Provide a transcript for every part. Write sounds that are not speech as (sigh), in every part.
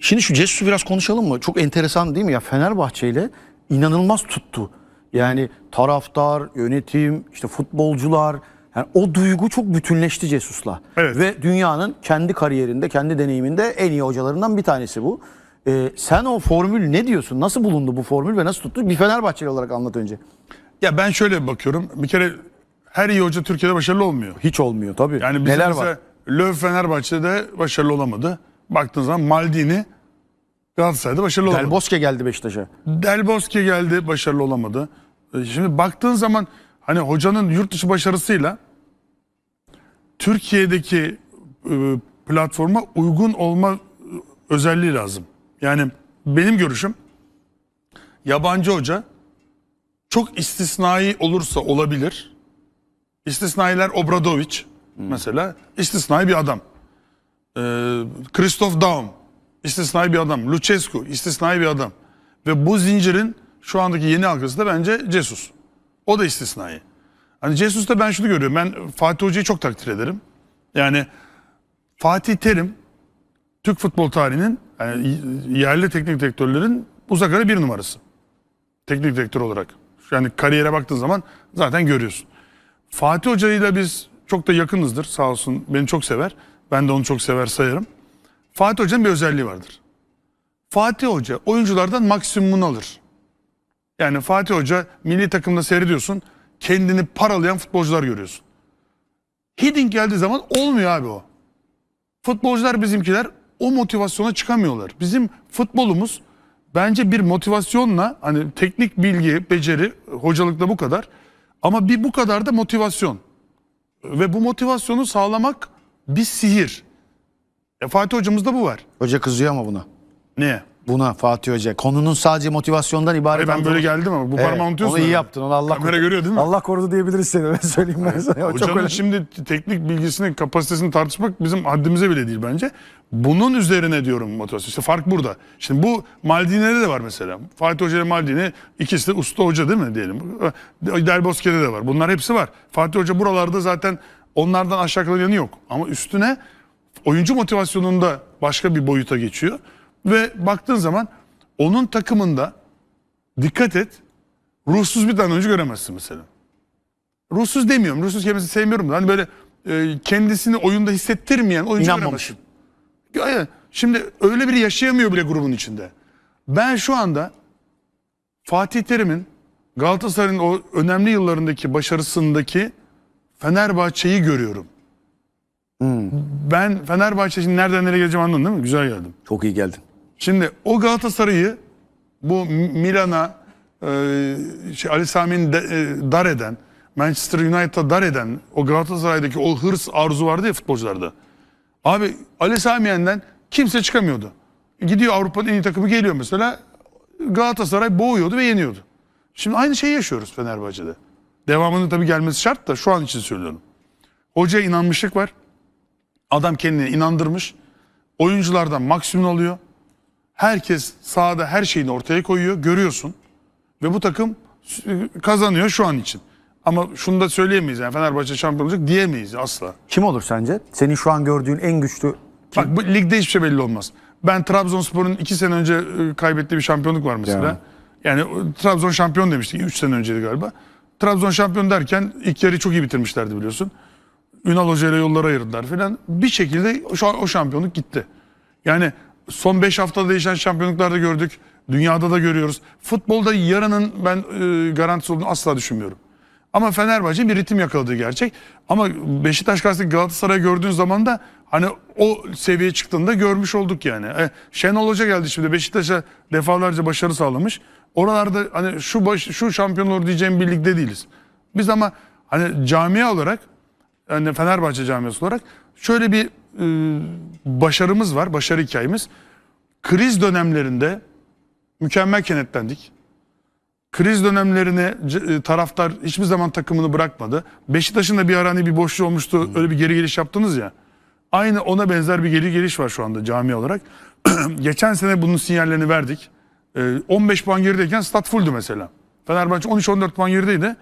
Şimdi şu Cesus'u biraz konuşalım mı? Çok enteresan değil mi ya? Fenerbahçe ile inanılmaz tuttu. Yani taraftar, yönetim, işte futbolcular yani o duygu çok bütünleşti Cesus'la. Evet. Ve dünyanın kendi kariyerinde, kendi deneyiminde en iyi hocalarından bir tanesi bu. Ee, sen o formül ne diyorsun? Nasıl bulundu bu formül ve nasıl tuttu? Bir Fenerbahçeli olarak anlat önce. Ya ben şöyle bakıyorum. Bir kere her iyi hoca Türkiye'de başarılı olmuyor. Hiç olmuyor tabii. Yani bizim Neler mesela var? Löw Fenerbahçe'de başarılı olamadı. Baktığın zaman Maldini Galatasaray'da başarılı olamadı. Del Bosque geldi Beşiktaş'a. Del Bosque geldi başarılı olamadı. E, Şimdi baktığın zaman hani hocanın yurt dışı başarısıyla Türkiye'deki e, platforma uygun olma e, özelliği lazım. Yani benim görüşüm yabancı hoca çok istisnai olursa olabilir. İstisnailer Obradoviç mesela istisnai bir adam. Ee, Christoph Daum istisnai bir adam. Lucescu istisnai bir adam. Ve bu zincirin şu andaki yeni halkası da bence Jesus. O da istisnai. Hani Jesus'ta ben şunu görüyorum. Ben Fatih Hoca'yı çok takdir ederim. Yani Fatih Terim Türk futbol tarihinin yani yerli teknik direktörlerin uzak ara bir numarası. Teknik direktör olarak. Yani kariyere baktığın zaman zaten görüyorsun. Fatih Hoca'yla biz çok da yakınızdır sağ olsun. Beni çok sever. Ben de onu çok sever sayarım. Fatih Hoca'nın bir özelliği vardır. Fatih Hoca oyunculardan maksimumunu alır. Yani Fatih Hoca milli takımda seyrediyorsun. Kendini paralayan futbolcular görüyorsun. Hiddink geldiği zaman olmuyor abi o. Futbolcular bizimkiler o motivasyona çıkamıyorlar. Bizim futbolumuz bence bir motivasyonla hani teknik bilgi, beceri, hocalıkla bu kadar. Ama bir bu kadar da motivasyon. Ve bu motivasyonu sağlamak bir sihir. E Fatih hocamızda bu var. Hoca kızıyor ama buna. Ne? Buna Fatih Hoca. Konunun sadece motivasyondan ibaret. Ay ben böyle geldim ama bu Evet, parmağı unutuyorsun. Onu iyi yaptın. Onu Allah Kamera görüyor değil mi? Allah korudu diyebiliriz seni. Ben söyleyeyim ben sana. O çok Hocanın önemli. şimdi teknik bilgisini, kapasitesini tartışmak bizim haddimize bile değil bence. Bunun üzerine diyorum motivasyon. İşte fark burada. Şimdi bu Maldini'de de var mesela. Fatih Hoca ile Maldini ikisi de usta hoca değil mi diyelim. Del Bosque'de de var. Bunlar hepsi var. Fatih Hoca buralarda zaten onlardan aşağı kalan yanı yok. Ama üstüne oyuncu motivasyonunda başka bir boyuta geçiyor. Ve baktığın zaman onun takımında dikkat et ruhsuz bir tane oyuncu göremezsin mesela. Ruhsuz demiyorum. Ruhsuz kelimesini sevmiyorum da. Hani böyle e, kendisini oyunda hissettirmeyen oyuncu İnanmamışım. göremezsin. Şimdi öyle biri yaşayamıyor bile grubun içinde. Ben şu anda Fatih Terim'in Galatasaray'ın o önemli yıllarındaki başarısındaki Fenerbahçe'yi görüyorum. Ben Fenerbahçe şimdi nereden nereye geleceğim anladın değil mi? Güzel geldim. Çok iyi geldin. Şimdi o Galatasaray'ı bu Milan'a e, şey, Ali Sami'nin e, dar eden, Manchester United'a dar eden o Galatasaray'daki o hırs arzu vardı ya futbolcularda. Abi Ali Sami'yenden kimse çıkamıyordu. Gidiyor Avrupa'nın en iyi takımı geliyor mesela. Galatasaray boğuyordu ve yeniyordu. Şimdi aynı şeyi yaşıyoruz Fenerbahçe'de. Devamının tabii gelmesi şart da şu an için söylüyorum. Hocaya inanmışlık var. Adam kendini inandırmış. Oyunculardan maksimum alıyor. Herkes sahada her şeyini ortaya koyuyor. Görüyorsun. Ve bu takım kazanıyor şu an için. Ama şunu da söyleyemeyiz yani Fenerbahçe şampiyon olacak diyemeyiz asla. Kim olur sence? Senin şu an gördüğün en güçlü Bak bu ligde hiçbir şey belli olmaz. Ben Trabzonspor'un iki sene önce e, kaybettiği bir şampiyonluk var mesela. Ya. Yani o, Trabzon şampiyon demiştik. Üç sene önceydi galiba. Trabzon şampiyon derken ilk yarıyı çok iyi bitirmişlerdi biliyorsun. Ünal Hoca ile yolları ayırdılar falan. Bir şekilde o, o şampiyonluk gitti. Yani son 5 haftada değişen şampiyonluklarda gördük. Dünyada da görüyoruz. Futbolda yarının ben e, garantisi olduğunu asla düşünmüyorum. Ama Fenerbahçe bir ritim yakaladığı gerçek. Ama Beşiktaş karşısındaki Galatasaray gördüğün zaman da hani o seviyeye çıktığında görmüş olduk yani. E, Şenol Hoca geldi şimdi Beşiktaş'a defalarca başarı sağlamış. Oralarda hani şu baş, şu şampiyon olur diyeceğim bir ligde değiliz. Biz ama hani camia olarak yani Fenerbahçe camiası olarak şöyle bir e, başarımız var, başarı hikayemiz. Kriz dönemlerinde mükemmel kenetlendik. Kriz dönemlerine e, taraftar hiçbir zaman takımını bırakmadı. Beşiktaş'ın da bir ara hani bir boşluğu olmuştu. Öyle bir geri geliş yaptınız ya. Aynı ona benzer bir geri geliş var şu anda cami olarak. (clears throat) Geçen sene bunun sinyallerini verdik. E, 15 puan gerideyken stat fulldü mesela. Fenerbahçe 13-14 puan gerideydi.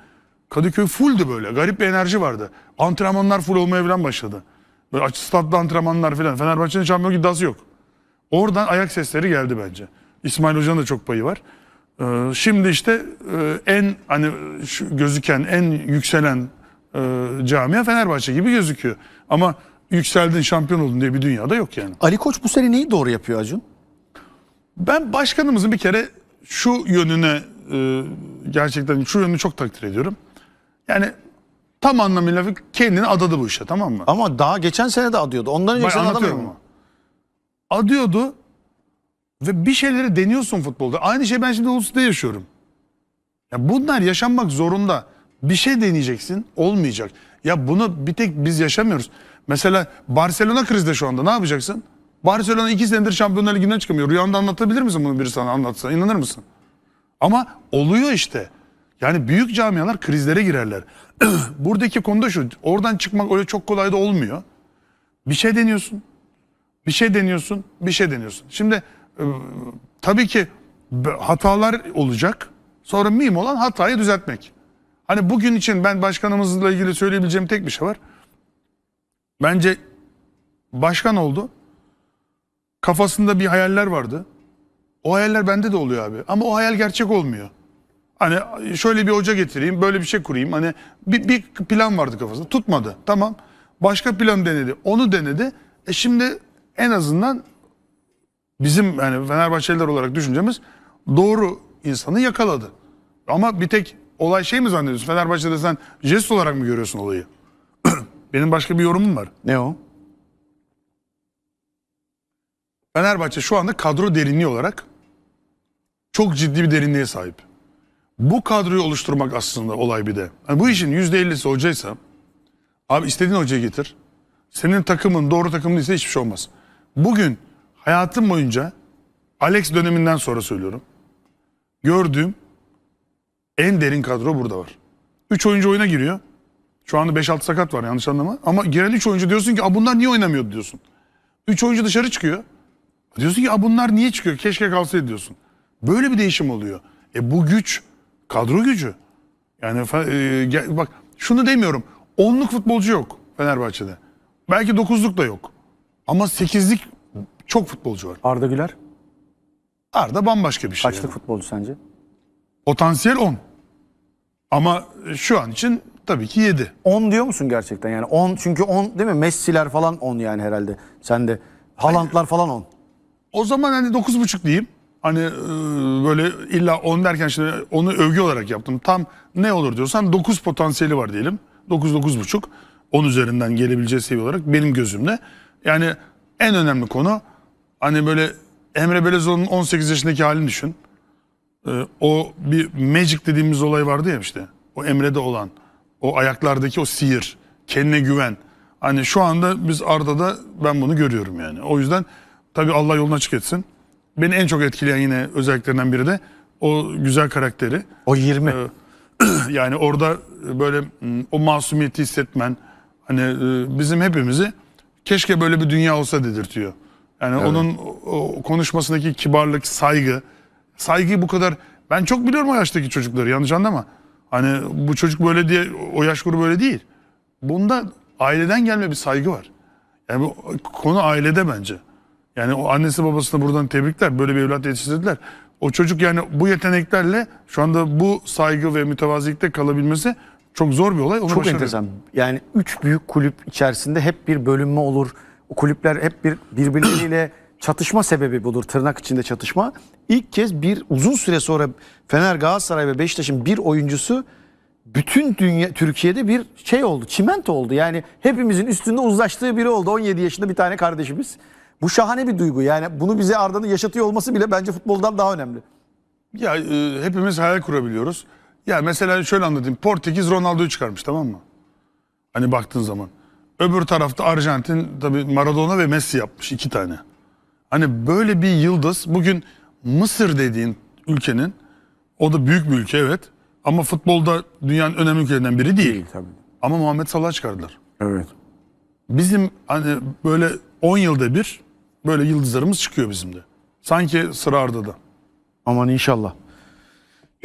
Kadıköy fulldü böyle. Garip bir enerji vardı. Antrenmanlar full olmaya falan başladı. Böyle açı statlı antrenmanlar falan. Fenerbahçe'nin şampiyonluk iddiası yok. Oradan ayak sesleri geldi bence. İsmail Hoca'nın da çok payı var. Ee, şimdi işte e, en hani gözüken, en yükselen e, camia Fenerbahçe gibi gözüküyor. Ama yükseldin, şampiyon oldun diye bir dünyada yok yani. Ali Koç bu sene neyi doğru yapıyor Acun? Ben başkanımızın bir kere şu yönüne e, gerçekten şu yönünü çok takdir ediyorum. Yani tam anlamıyla kendini adadı bu işe tamam mı? Ama daha geçen sene de adıyordu. Ondan önceki sene adamıyor mu? Adıyordu ve bir şeyleri deniyorsun futbolda. Aynı şey ben şimdi Ulus'ta yaşıyorum. Ya bunlar yaşanmak zorunda. Bir şey deneyeceksin, olmayacak. Ya bunu bir tek biz yaşamıyoruz. Mesela Barcelona krizde şu anda ne yapacaksın? Barcelona iki senedir Şampiyonlar Ligi'nden çıkamıyor. Rüyanda anlatabilir misin bunu biri sana anlatsa? İnanır mısın? Ama oluyor işte. Yani büyük camialar krizlere girerler. (clears throat) Buradaki konu da şu. Oradan çıkmak öyle çok kolay da olmuyor. Bir şey deniyorsun. Bir şey deniyorsun, bir şey deniyorsun. Şimdi e, tabii ki hatalar olacak. Sonra mühim olan hatayı düzeltmek. Hani bugün için ben başkanımızla ilgili söyleyebileceğim tek bir şey var. Bence başkan oldu. Kafasında bir hayaller vardı. O hayaller bende de oluyor abi. Ama o hayal gerçek olmuyor. Hani şöyle bir hoca getireyim, böyle bir şey kurayım. Hani bir, bir plan vardı kafasında. Tutmadı. Tamam. Başka plan denedi. Onu denedi. E şimdi en azından bizim yani Fenerbahçeliler olarak düşüncemiz doğru insanı yakaladı. Ama bir tek olay şey mi zannediyorsun? Fenerbahçe'de sen jest olarak mı görüyorsun olayı? (clears throat) Benim başka bir yorumum var. Ne o? Fenerbahçe şu anda kadro derinliği olarak çok ciddi bir derinliğe sahip. Bu kadroyu oluşturmak aslında olay bir de. Yani bu işin %50'si hocaysa abi istediğin hocayı getir. Senin takımın doğru takım değilse hiçbir şey olmaz. Bugün hayatım boyunca Alex döneminden sonra söylüyorum. Gördüğüm en derin kadro burada var. 3 oyuncu oyuna giriyor. Şu anda 5-6 sakat var yanlış anlama. Ama giren 3 oyuncu diyorsun ki "Aa, bunlar niye oynamıyordu diyorsun. 3 oyuncu dışarı çıkıyor. Diyorsun ki "Aa, bunlar niye çıkıyor? Keşke kalsaydı diyorsun. Böyle bir değişim oluyor. E bu güç kadro gücü. Yani e, bak şunu demiyorum. Onluk futbolcu yok Fenerbahçe'de. Belki dokuzluk da yok. Ama sekizlik çok futbolcu var. Arda Güler Arda bambaşka bir şey. kaçlık yani. futbolcu sence? Potansiyel 10. Ama şu an için tabii ki 7. 10 diyor musun gerçekten? Yani 10 çünkü 10 değil mi? Messi'ler falan 10 yani herhalde. Sen de Haaland'lar falan 10. O zaman hani 9.5 diyeyim. Hani e, böyle illa 10 derken şimdi onu övgü olarak yaptım. Tam ne olur diyorsan 9 potansiyeli var diyelim. 9 9.5 10 üzerinden gelebileceği seviye olarak benim gözümde. Yani en önemli konu hani böyle Emre Belezoğlu'nun 18 yaşındaki halini düşün. E, o bir magic dediğimiz olay vardı ya işte. O Emre'de olan. O ayaklardaki o sihir. Kendine güven. Hani şu anda biz Arda'da ben bunu görüyorum yani. O yüzden tabii Allah yolunu açık etsin. Beni en çok etkileyen yine özelliklerinden biri de o güzel karakteri. O 20. (clears throat) Yani orada böyle mm, o masumiyeti hissetmen hani e, bizim hepimizi keşke böyle bir dünya olsa dedirtiyor. Yani onun o- o konuşmasındaki kibarlık, saygı. Saygıyı bu kadar ben çok biliyorum o yaştaki çocukları yanlış anlama. Hani bu çocuk böyle diye o yaş grubu böyle değil. Bunda aileden gelme bir saygı var. Yani bu konu ailede bence. Yani o annesi babasına buradan tebrikler. Böyle bir evlat yetiştirdiler. O çocuk yani bu yeteneklerle şu anda bu saygı ve mütevazilikte kalabilmesi çok zor bir olay. Onu Çok başarıyor. enteresan. Yani 3 büyük kulüp içerisinde hep bir bölünme olur. O kulüpler hep bir birbirleriyle çatışma sebebi bulur. Tırnak içinde çatışma. İlk kez bir uzun süre sonra Fener, Galatasaray ve Beşiktaş'ın bir oyuncusu bütün dünya Türkiye'de bir şey oldu. Çimento oldu. Yani hepimizin üstünde uzlaştığı biri oldu. 17 yaşında bir tane kardeşimiz. Bu şahane bir duygu. Yani bunu bize Arda'nın yaşatıyor olması bile bence futboldan daha önemli. Ya e, hepimiz hayal kurabiliyoruz. Ya mesela şöyle anlatayım. Portekiz Ronaldo'yu çıkarmış tamam mı? Hani baktığın zaman. Öbür tarafta Arjantin tabii Maradona ve Messi yapmış iki tane. Hani böyle bir yıldız bugün Mısır dediğin ülkenin o da büyük bir ülke evet. Ama futbolda dünyanın önemli ülkelerinden biri değil. tabii. Ama Muhammed Salah çıkardılar. Evet. Bizim hani böyle 10 yılda bir böyle yıldızlarımız çıkıyor bizim de. Sanki sıra Arda'da. Aman inşallah.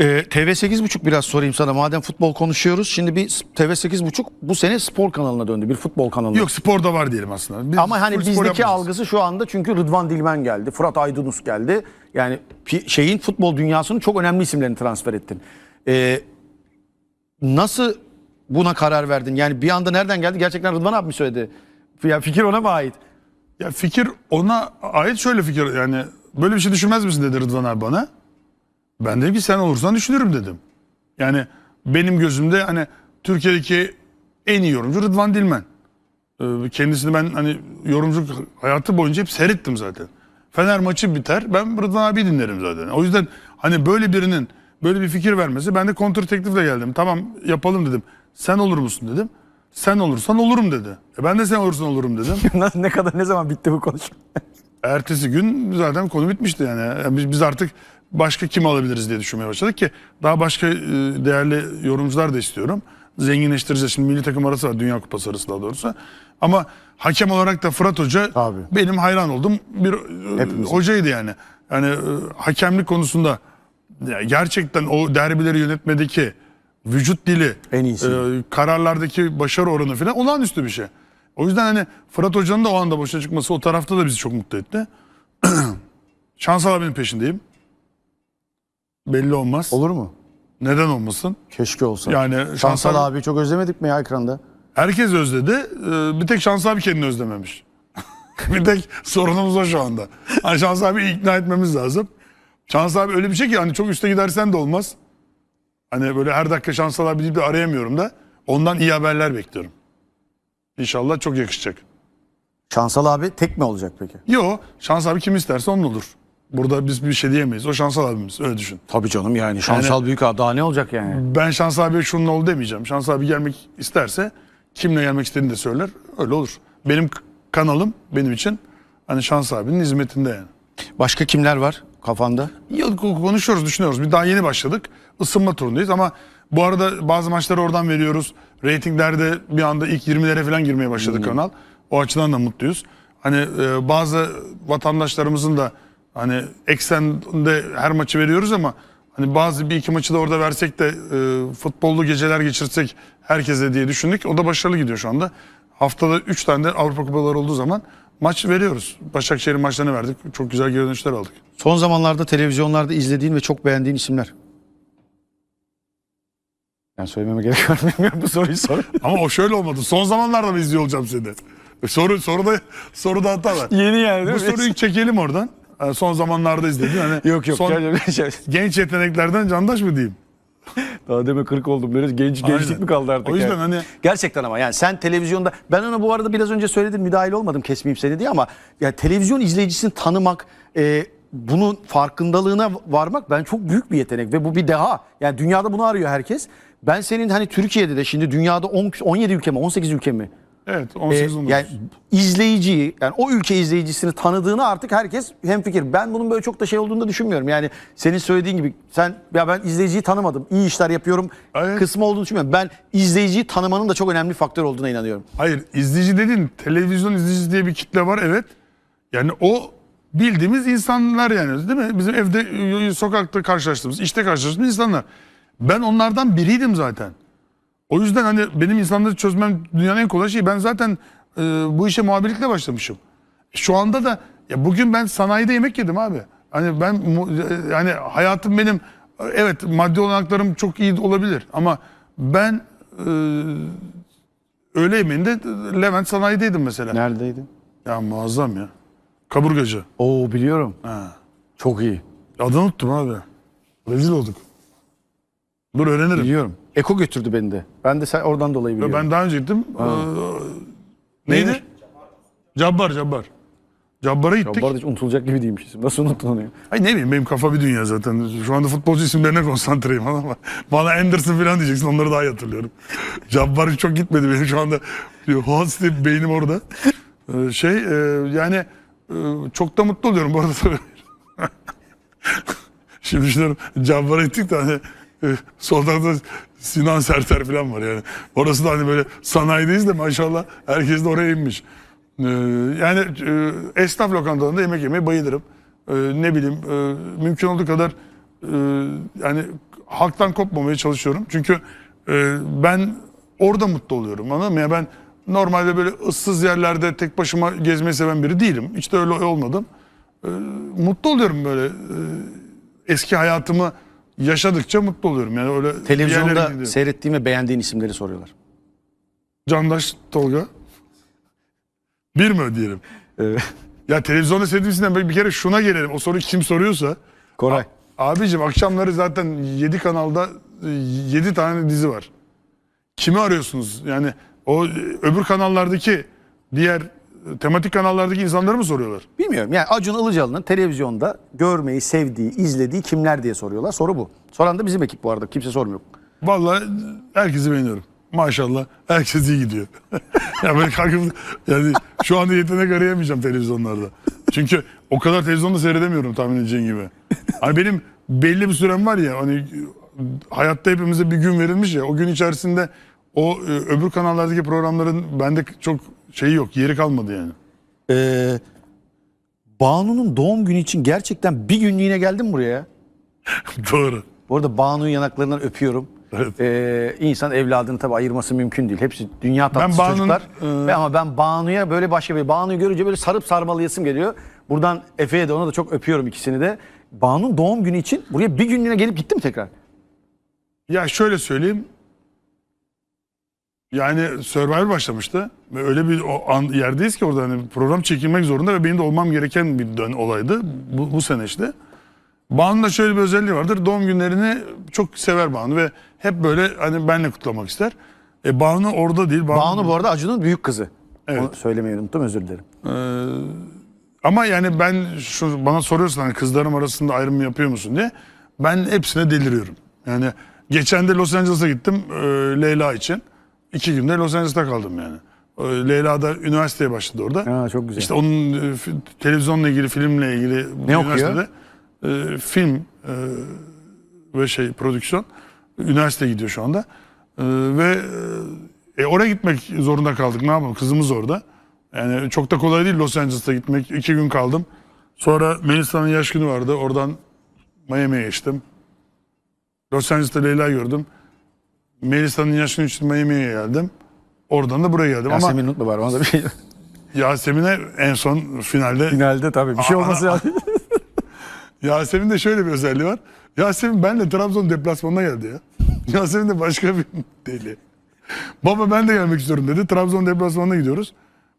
Ee, TV 8.5 biraz sorayım sana. Madem futbol konuşuyoruz. Şimdi bir TV 8.5 bu sene spor kanalına döndü. Bir futbol kanalına. Yok sporda var diyelim aslında. Biz Ama hani spor bizdeki yapmayacağız. algısı şu anda çünkü Rıdvan Dilmen geldi. Fırat Aydınus geldi. Yani şeyin futbol dünyasının çok önemli isimlerini transfer ettin. Ee, nasıl buna karar verdin? Yani bir anda nereden geldi? Gerçekten Rıdvan abi mi söyledi? Ya fikir ona mı ait? Ya fikir ona ait şöyle fikir yani böyle bir şey düşünmez misin dedi Rıdvan abi bana. Ben dedim ki sen olursan düşünürüm dedim. Yani benim gözümde hani Türkiye'deki en iyi yorumcu Rıdvan Dilmen. Ee, Kendisini ben hani yorumcu hayatı boyunca hep seyrettim zaten. Fener maçı biter ben Rıdvan abi dinlerim zaten. O yüzden hani böyle birinin böyle bir fikir vermesi ben de kontr teklifle geldim. Tamam yapalım dedim. Sen olur musun dedim. Sen olursan olurum dedi. E ben de sen olursan olurum dedim. (laughs) ne kadar ne zaman bitti bu konuşma? Ertesi gün zaten konu bitmişti yani. Yani biz, biz artık başka kim alabiliriz diye düşünmeye başladık ki daha başka e, değerli yorumcular da istiyorum. Zenginleştireceğiz. Şimdi milli takım arası var. Dünya Kupası arası daha doğrusu. Ama hakem olarak da Fırat Hoca Tabii. benim hayran olduğum bir e, Hepimizin. hocaydı yani. Yani e, hakemlik konusunda gerçekten o derbileri yönetmedeki vücut dili, En iyisi. e, kararlardaki başarı oranı falan olağanüstü bir şey. O yüzden hani Fırat Hoca'nın da o anda boşa çıkması o tarafta da bizi çok mutlu etti. (clears throat) Şansal abinin peşindeyim. Belli olmaz. Olur mu? Neden olmasın? Keşke olsa. Yani Şansal Şansal abi çok özlemedik mi ya ekranda? herkes özledi. Ee, Bir tek Şans abi kendini özlememiş. (laughs) bir tek sorunumuz o şu anda. Hani Şans abi ikna etmemiz lazım. Şans abi öyle bir şey ki hani çok üste gidersen de olmaz. Hani böyle her dakika Şansal abi deyip de arayamıyorum da. Ondan iyi haberler bekliyorum. İnşallah çok yakışacak. Şansal abi tek mi olacak peki? Yo Şans abi kim isterse onun olur. Burada biz bir şey diyemeyiz. O Şansal abimiz öyle düşün. Tabii canım yani Şansal büyük abi daha ne olacak yani? Ben Şans abiye şunun oldu demeyeceğim. Şans abi gelmek isterse kimle gelmek istediğini de söyler. Öyle olur. Benim k- kanalım benim için hani Şans abinin hizmetinde yani. Başka kimler var kafanda? Yıl konuşuyoruz, düşünüyoruz. Bir daha yeni başladık. Isınma turundayız ama bu arada bazı maçları oradan veriyoruz. Ratinglerde bir anda ilk 20'lere falan girmeye başladı kanal. O açıdan da mutluyuz. Hani e, bazı vatandaşlarımızın da hani eksende her maçı veriyoruz ama hani bazı bir iki maçı da orada versek de e, futbollu geceler geçirsek herkese diye düşündük. O da başarılı gidiyor şu anda. Haftada 3 tane de Avrupa Kupaları olduğu zaman maç veriyoruz. Başakşehir'in maçlarını verdik. Çok güzel geri dönüşler aldık. Son zamanlarda televizyonlarda izlediğin ve çok beğendiğin isimler. Yani söylememe gerek var mı bilmiyorum bu soruyu sor. (laughs) Ama o şöyle olmadı. Son zamanlarda mı izliyor olacağım seni? Soru, soruda, soruda hata var. Yeni yani Bu soruyu çekelim oradan. Yani son zamanlarda izledin. Hani (laughs) Yok yok. Son, genç yeteneklerden candaş mı diyeyim? Daha deme 40 oldum. Böyle genç gençlik Aynen. mi kaldı artık? O yüzden yani? hani Gerçekten ama yani sen televizyonda ben ona bu arada biraz önce söyledim müdahil olmadım kesmeyeyim seni diye ama ya televizyon izleyicisini tanımak e, bunun farkındalığına varmak ben çok büyük bir yetenek ve bu bir deha. Yani dünyada bunu arıyor herkes. Ben senin hani Türkiye'de de şimdi dünyada 10, 17 ülke mi 18 ülke mi? Evet E, 18 19. yani izleyiciyi yani o ülke izleyicisini tanıdığını artık herkes hemfikir. Ben bunun böyle çok da şey olduğunu da düşünmüyorum. Yani senin söylediğin gibi sen ya ben izleyiciyi tanımadım. iyi işler yapıyorum Evet. kısmı olduğunu düşünmüyorum. Ben izleyiciyi tanımanın da çok önemli faktör olduğuna inanıyorum. Hayır izleyici dediğin televizyon izleyicisi diye bir kitle var evet. Yani o bildiğimiz insanlar yani değil mi? Bizim evde e, sokakta karşılaştığımız, işte karşılaştığımız insanlar. Ben onlardan biriydim zaten. O yüzden hani benim insanları çözmem dünyanın en kolay şeyi. Ben zaten e, bu işe muhabirlikle başlamışım. Şu anda da ya bugün ben sanayide yemek yedim abi. Hani ben e, yani hayatım benim evet maddi olanaklarım çok iyi olabilir ama ben e, öğle yemeğinde Levent sanayideydim mesela. Neredeydin? Ya muazzam ya. Kaburgacı. Oo biliyorum. Ha. Çok iyi. Adını unuttum abi. Rezil olduk. Dur öğrenirim. Biliyorum. Eko götürdü beni de. Ben de sen oradan dolayı biliyorum. Ben daha önce gittim. Ee, neydi? Neymiş? Cabbar, Cabbar. Cabbar'a gittik. Ya bu arada hiç unutulacak gibi değilmiş isim. Nasıl unuttun onu ya? Ay ne bileyim benim kafa bir dünya zaten. Şu anda futbolcu isimlerine konsantreyim ama (laughs) bana Anderson falan diyeceksin onları daha iyi hatırlıyorum. (laughs) Cabbar çok gitmedi benim şu anda. Host diye beynim orada. Ee, şey e, yani e, çok da mutlu oluyorum bu arada. (laughs) Şimdi düşünüyorum Cabbar'a gittik de hani e, sol tarafta Sinan Serter falan var yani. Orası da hani böyle sanayideyiz de maşallah herkes de oraya inmiş. Ee, yani e, esnaf lokantalarında yemek yemeye bayılırım. Ee, ne bileyim e, mümkün olduğu kadar e, yani halktan kopmamaya çalışıyorum. Çünkü ben orada mutlu oluyorum. Anladın mı? Ya ben normalde böyle ıssız yerlerde tek başıma gezmeyi seven biri değilim. Hiç de öyle olmadım. E, mutlu oluyorum böyle. eski hayatımı yaşadıkça mutlu oluyorum. Yani öyle Televizyonda gidiyorum. seyrettiğin ve beğendiğin isimleri soruyorlar. Candaş Tolga. Bir mi ödeyelim? Ee, Ya televizyonda seyrettiğimizden bir kere şuna gelelim. O soruyu kim soruyorsa. Koray. Abicim akşamları zaten 7 kanalda 7 tane dizi var. Kimi arıyorsunuz? Yani o e, öbür kanallardaki diğer tematik kanallardaki insanları mı soruyorlar? Bilmiyorum. Yani Acun Ilıcalı'nın televizyonda görmeyi, sevdiği, izlediği kimler diye soruyorlar. Soru bu. Soran da bizim ekip bu arada. Kimse sormuyor. Vallahi herkesi beğeniyorum. Maşallah herkes iyi gidiyor. (laughs) ya böyle kalkıp yani şu anda yetenek arayamayacağım televizyonlarda. Çünkü o kadar televizyonda seyredemiyorum tahmin edeceğin gibi. Hani benim belli bir sürem var ya hani hayatta hepimize bir gün verilmiş ya o gün içerisinde o e, öbür kanallardaki programların bende çok şeyi yok yeri kalmadı yani. Ee, Banu'nun doğum günü için gerçekten bir günlüğüne geldim buraya. ya. (laughs) Doğru. Bu arada Banu'yu yanaklarından öpüyorum. Evet. Ee, insan evladını tabii ayırması mümkün değil. Hepsi dünya tatlısı Banu'nun, çocuklar. e, ama ben Banu'ya böyle başka bir Banu'yu görünce böyle sarıp sarmalayasım geliyor. Buradan Efe'ye de ona da çok öpüyorum ikisini de. Banu'nun doğum günü için buraya bir günlüğüne gelip gittim tekrar. Ya şöyle söyleyeyim. Yani Survivor başlamıştı. Ve öyle bir an, yerdeyiz ki orada hani program çekilmek zorunda ve benim de olmam gereken bir dön olaydı. Bu, bu sene işte. Banu'nun da şöyle bir özelliği vardır. Doğum günlerini çok sever Banu ve hep böyle hani benle kutlamak ister. E Banu orada değil. Banu bu arada Acun'un büyük kızı. Evet. Onu söylemeyi unuttum özür dilerim. Ama yani ben şu bana soruyorsun hani kızlarım arasında ayrım yapıyor musun diye. Ben hepsine deliriyorum. Yani geçen de Los Angeles'a gittim e, Leyla için. İki günde Los Angeles'ta kaldım yani. E, Leyla da üniversiteye başladı orada. Ha, çok güzel. İşte onun e, televizyonla ilgili, filmle ilgili Ne okuyor? üniversitede e, film e, ve şey prodüksiyon üniversite gidiyor şu anda. E, ve e, oraya gitmek zorunda kaldık. Ne yapalım? Kızımız orada. Yani çok da kolay değil Los Angeles'ta gitmek. İki gün kaldım. Sonra Melisa'nın yaş günü vardı. Oradan Miami'ye geçtim. Los Angeles'ta Leyla gördüm. Melisa'nın yaş günü için Miami'ye geldim. Oradan da buraya geldim. Ama Yasemin unutma bari ona da bir şey. (laughs) Yasemin'e en son finalde Finalde tabii bir şey olması lazım. Yasemin'de şöyle bir özelliği var. Yasemin benle Trabzon deplasmanına geldi ya. (laughs) Yasemin de başka bir (laughs) deli. Baba ben de gelmek istiyorum dedi. Trabzon deplasmanına gidiyoruz.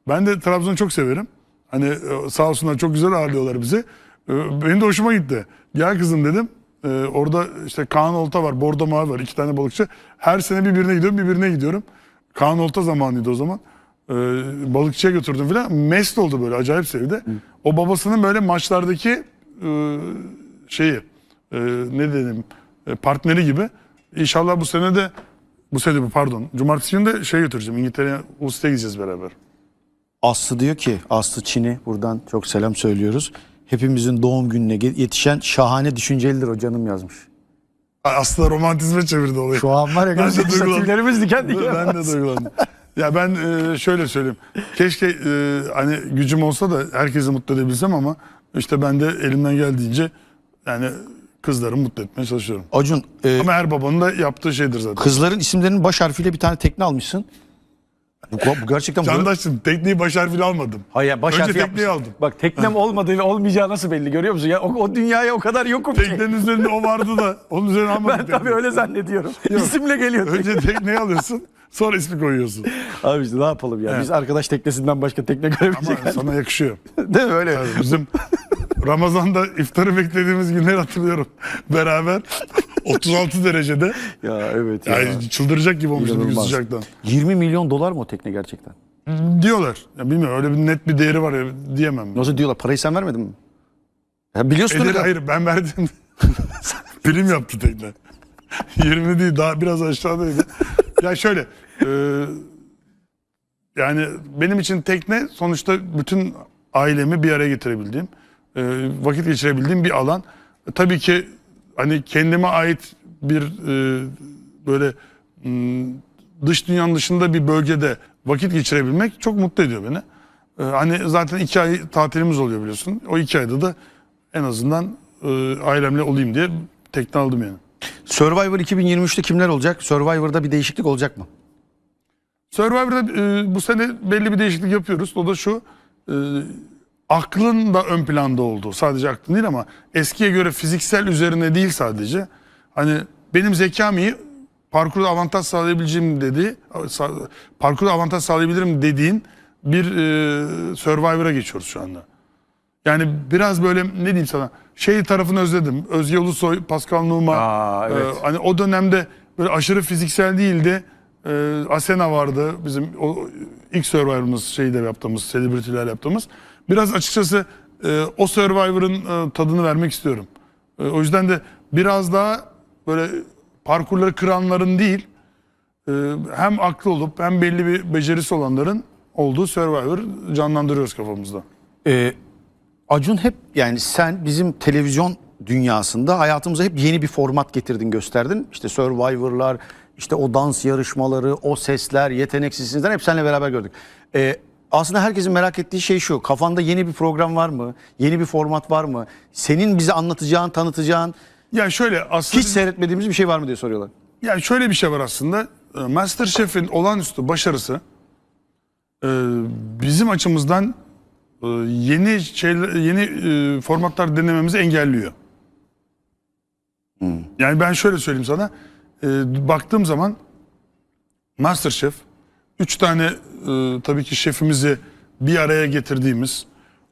Ben de Trabzon'u çok severim. Hani e, sağ olsunlar çok güzel ağırlıyorlar bizi. E, Benim de hoşuma gitti. Gel kızım dedim. E, Orada işte Kaan Olta var, Bordo Mavi var. iki tane balıkçı. Her sene birbirine gidiyorum, birbirine gidiyorum. Kaan Olta zamanıydı o zaman. E, balıkçıya götürdüm falan. Mest oldu böyle, acayip sevdi. O babasının böyle maçlardaki e, şeyi e, ne dedim e, partneri gibi. İnşallah bu sene de bu sene bu pardon. Cumartesi günü de şey götüreceğim. İngiltere'ye Ulus'ta gideceğiz beraber. Aslı diyor ki Aslı Çin'i buradan çok selam söylüyoruz. Hepimizin doğum gününe yetişen şahane düşüncelidir o canım yazmış. Aslında romantizme çevirdi olayı. Şu an var ya (laughs) Ben de duygulandım. diken diken. ben de duygulandım. Ya ben e, şöyle söyleyeyim. Keşke e, hani gücüm olsa da herkesi mutlu edebilsem ama işte ben de elimden geldiğince yani kızlarımı mutlu etmeye çalışıyorum. Acun e, Ama her babanın da yaptığı şeydir zaten. kızların isimlerinin baş harfiyle bir tane tekne almışsın. Bu, bu gerçekten bu. Candaş'ım tekniği baş harfiyle almadım. Hayır baş Önce harfi yapmışsın. aldım. Bak teknem olmadığı ve olmayacağı nasıl belli görüyor musun? Ya o, o dünyaya o kadar yokum ki. Teknenin üzerinde o vardı da onun üzerine (laughs) almadım. Ben tabii öyle zannediyorum. İsimle geliyor. Önce tekneyi alıyorsun sonra ismi koyuyorsun. (laughs) Abi işte ne yapalım ya? Biz arkadaş teknesinden başka tekne görebilecek. Ama sana yakışıyor. (laughs) Değil mi öyle? Yani bizim Ramazan'da iftarı beklediğimiz günler hatırlıyorum. Beraber (laughs) 36 derecede. Ya evet ya. Yani çıldıracak gibi biz İnanılmaz. sıcaktan. 20 milyon dolar mı o tekne gerçekten? Diyorlar. Ya bilmiyorum öyle bir net bir değeri var ya diyemem. Nasıl diyorlar? Parayı sen vermedin mi? Ya biliyorsun. Ederi, hayır ben verdim. (laughs) Prim yaptı tekne. 20 değil daha biraz aşağıdaydı. ya şöyle e, yani benim için tekne sonuçta bütün ailemi bir araya getirebildiğim, e, vakit geçirebildiğim bir alan. Tabii ki hani kendime ait bir e, böyle m, dış dünyanın dışında bir bölgede vakit geçirebilmek çok mutlu ediyor beni. E, hani zaten iki ay tatilimiz oluyor biliyorsun. O iki ayda da en azından e, ailemle olayım diye tekne aldım yani. Survivor 2023'te kimler olacak? Survivor'da bir değişiklik olacak mı? Survivor'da e, bu sene belli bir değişiklik yapıyoruz. O da şu. e, aklın da ön planda olduğu. Sadece aklın değil ama eskiye göre fiziksel üzerine değil sadece. Hani benim zekam iyi. Parkurda avantaj sağlayabileceğim dedi. Parkurda avantaj sağlayabilirim dediğin bir e, Survivor'a geçiyoruz şu anda. Yani biraz böyle ne diyeyim sana şey tarafını özledim. Özge Ulusoy, Pascal Numa. Aa, evet. e, hani o dönemde böyle aşırı fiziksel değildi. E, Asena vardı bizim o ilk Survivor'ımız şeyde yaptığımız, Celebrity'ler yaptığımız. Biraz açıkçası e, o Survivor'ın e, tadını vermek istiyorum. E, o yüzden de biraz daha böyle parkurları kıranların değil, e, hem aklı olup hem belli bir becerisi olanların olduğu Survivor canlandırıyoruz kafamızda. Ee, Acun hep yani sen bizim televizyon dünyasında hayatımıza hep yeni bir format getirdin gösterdin. İşte Survivor'lar, işte o dans yarışmaları, o sesler, yeteneksizsizler hep seninle beraber gördük. Ee, aslında herkesin merak ettiği şey şu. Kafanda yeni bir program var mı? Yeni bir format var mı? Senin bize anlatacağın, tanıtacağın, Ya şöyle aslında hiç seyretmediğimiz bir şey var mı diye soruyorlar. Yani şöyle bir şey var aslında. Ee, Masterchef'in olağanüstü başarısı e, bizim açımızdan e, yeni şeyler, yeni e, formatlar denememizi engelliyor. Yani ben şöyle söyleyeyim sana. E, Baktığım zaman Masterchef üç tane e, tabii ki şefimizi bir araya getirdiğimiz,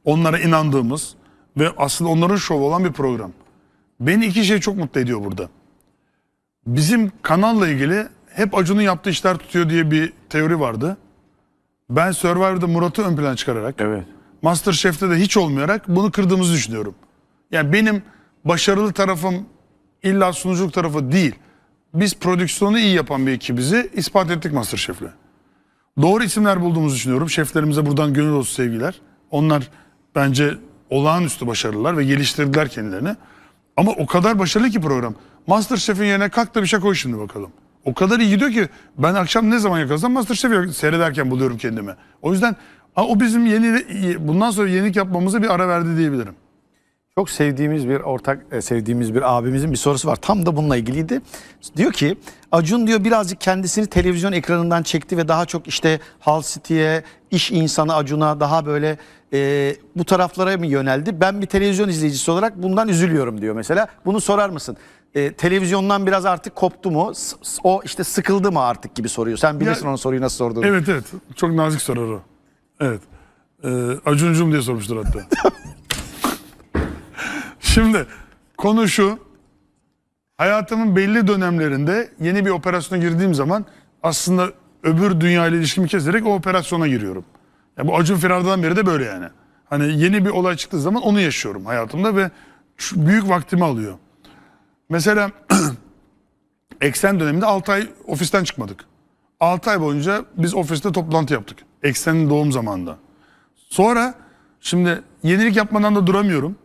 onlara inandığımız ve aslında onların şovu olan bir program. Beni iki şey çok mutlu ediyor burada bizim kanalla ilgili hep Acun'un yaptığı işler tutuyor diye bir teori vardı. Ben Survivor'da Murat'ı ön plana çıkararak, Evet. Masterchef'te de hiç olmayarak bunu kırdığımızı düşünüyorum. Yani benim başarılı tarafım illa sunuculuk tarafı değil. Biz prodüksiyonu iyi yapan bir ekibizi ispat ettik Masterchef'le. Doğru isimler bulduğumuzu düşünüyorum. Şeflerimize buradan gönül olsun sevgiler. Onlar bence olağanüstü başarılılar ve geliştirdiler kendilerini. Ama o kadar başarılı ki program. Masterchef'in yerine kalk da bir şey koy şimdi bakalım. O kadar iyi gidiyor ki ben akşam ne zaman yakalasam Masterchef'i seyrederken buluyorum kendimi. O yüzden o bizim yeni bundan sonra yenilik yapmamıza bir ara verdi diyebilirim. Çok sevdiğimiz bir ortak e, sevdiğimiz bir abimizin bir sorusu var. Tam da bununla ilgiliydi. Diyor ki Acun diyor birazcık kendisini televizyon ekranından çekti ve daha çok işte Hal City'ye, iş insanı Acun'a daha böyle e, bu taraflara mı yöneldi? Ben bir televizyon izleyicisi olarak bundan üzülüyorum diyor mesela. Bunu sorar mısın? E, televizyondan biraz artık koptu mu? S- s- o işte sıkıldı mı artık gibi soruyor. Sen bilirsin onun soruyu nasıl sorduğunu. Evet evet. Çok nazik sorar o. Evet. Ee, Acuncum diye sormuştur hatta. (laughs) Şimdi konu şu. Hayatımın belli dönemlerinde yeni bir operasyona girdiğim zaman aslında öbür dünya ile ilişkimi keserek o operasyona giriyorum. Ya bu Acun Firar'dan beri de böyle yani. Hani yeni bir olay çıktığı zaman onu yaşıyorum hayatımda ve büyük vaktimi alıyor. Mesela (clears throat) Eksen döneminde 6 ay ofisten çıkmadık. 6 ay boyunca biz ofiste toplantı yaptık. Eksen'in doğum zamanında. Sonra şimdi yenilik yapmadan da duramıyorum.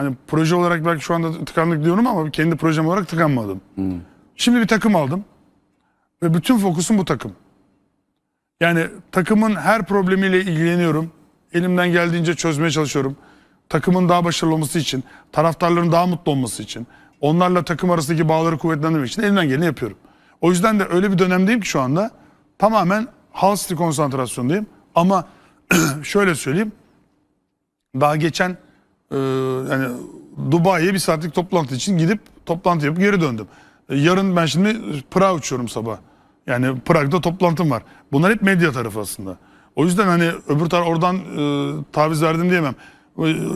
Hani proje olarak belki şu anda tıkandık diyorum ama kendi projem olarak tıkanmadım. Şimdi bir takım aldım. Ve bütün fokusum bu takım. Yani takımın her problemiyle ilgileniyorum. Elimden geldiğince çözmeye çalışıyorum. Takımın daha başarılı olması için, taraftarların daha mutlu olması için, onlarla takım arasındaki bağları kuvvetlendirmek için elimden geleni yapıyorum. O yüzden de öyle bir dönemdeyim ki şu anda tamamen Hull City konsantrasyondayım. Ama (clears throat) şöyle söyleyeyim. Daha geçen e, yani Dubai'ye bir saatlik toplantı için gidip toplantı yapıp geri döndüm. E, yarın ben şimdi Prag uçuyorum sabah. Yani Prag'da toplantım var. Bunlar hep medya tarafı aslında. O yüzden hani öbür taraf oradan e, taviz verdim diyemem.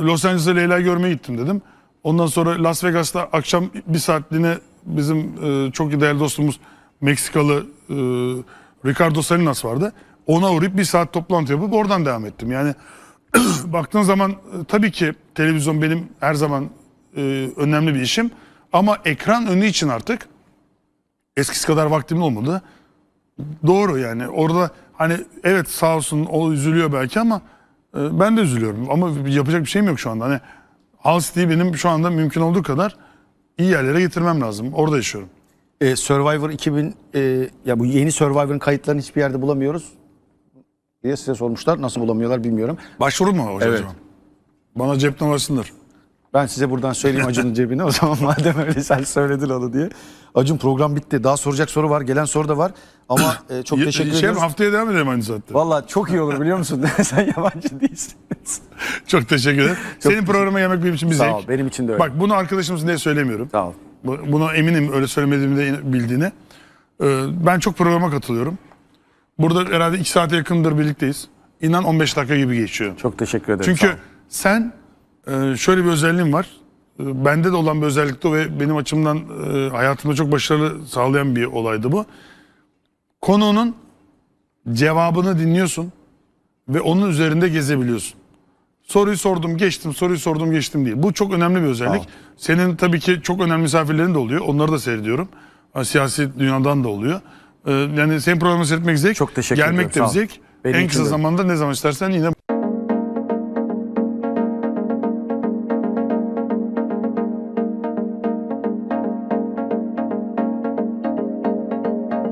Los Angeles'a Leyla görmeye gittim dedim. Ondan sonra Las Vegas'ta akşam bir saatliğine bizim e, çok değerli dostumuz Meksikalı e, Ricardo Salinas vardı. Ona uğrayıp bir saat toplantı yapıp oradan devam ettim. Yani (clears throat) baktığın zaman e, tabii ki televizyon benim her zaman e, önemli bir işim. Ama ekran önü için artık eskisi kadar vaktim olmadı. Doğru yani orada hani evet sağ olsun o üzülüyor belki ama e, ben de üzülüyorum. Ama yapacak bir şeyim yok şu anda. Hani Hull City'yi benim şu anda mümkün olduğu kadar iyi yerlere getirmem lazım. Orada yaşıyorum. E, Survivor 2000 e, ya bu yeni Survivor'ın kayıtlarını hiçbir yerde bulamıyoruz diye size sormuşlar. Nasıl bulamıyorlar bilmiyorum. Başvurun mu hocam? Evet. Bana cepten varsınlar. Ben size buradan söyleyeyim Acun'un (laughs) cebine. O zaman madem öyle sen söyledin onu diye. Acun program bitti. Daha soracak soru var. Gelen soru da var. Ama (coughs) e, çok teşekkür şey, ediyoruz. Haftaya devam edelim aynı saatte. Valla çok iyi olur biliyor musun? (laughs) sen yabancı değilsin. (laughs) Çok teşekkür ederim. Senin programa gelmek benim için bir Sağ zevk. ol. Benim için de öyle. Bak bunu arkadaşımız diye söylemiyorum. Sağ ol. Bu- Bunu eminim öyle söylemediğimi de bildiğini. Ee, Ben çok programa katılıyorum. Burada herhalde 2 saate yakındır birlikteyiz. İnan 15 dakika gibi geçiyor. Çok teşekkür ederim. Çünkü sen e, şöyle bir özelliğin var. E, Bende de olan bir özellikti ve benim açımdan e, hayatımda çok başarılı sağlayan bir olaydı bu. Konunun cevabını dinliyorsun ve onun üzerinde gezebiliyorsun. Soruyu sordum geçtim, soruyu sordum geçtim değil. Bu çok önemli bir özellik. Senin tabii ki çok önemli misafirlerin de oluyor. Onları da seyrediyorum. Siyasi dünyadan da oluyor. Ee, Yani senin programı seyretmek zevk. Çok teşekkür Gelmek de bir sağ ol. zevk. Benim en için kısa de zamanda ne zaman istersen yine